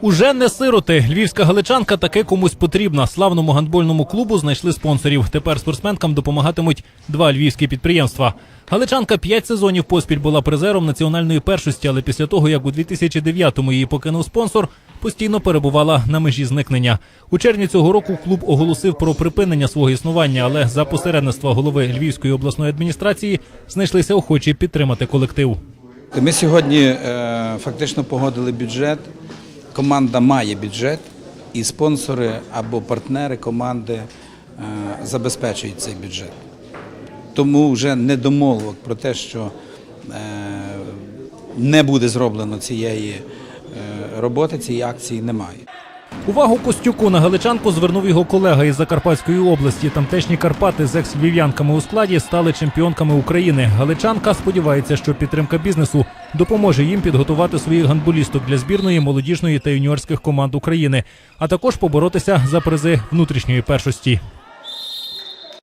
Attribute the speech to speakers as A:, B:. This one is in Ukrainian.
A: Уже не сироти. Львівська галичанка таки комусь потрібна. Славному гандбольному клубу знайшли спонсорів. Тепер спортсменкам допомагатимуть два львівські підприємства. Галичанка п'ять сезонів поспіль була призером національної першості, але після того, як у 2009-му її покинув спонсор, постійно перебувала на межі зникнення. У червні цього року клуб оголосив про припинення свого існування, але за посередництва голови Львівської обласної адміністрації знайшлися охочі підтримати колектив.
B: Ми сьогодні е, фактично погодили бюджет. Команда має бюджет, і спонсори або партнери команди е, забезпечують цей бюджет. Тому вже недомовок про те, що е, не буде зроблено цієї е, роботи, цієї акції немає.
A: Увагу Костюку на галичанку звернув його колега із Закарпатської області. Тамтешні Карпати з екс-львів'янками у складі стали чемпіонками України. Галичанка сподівається, що підтримка бізнесу допоможе їм підготувати своїх гандболісток для збірної, молодіжної та юніорських команд України, а також поборотися за призи внутрішньої першості.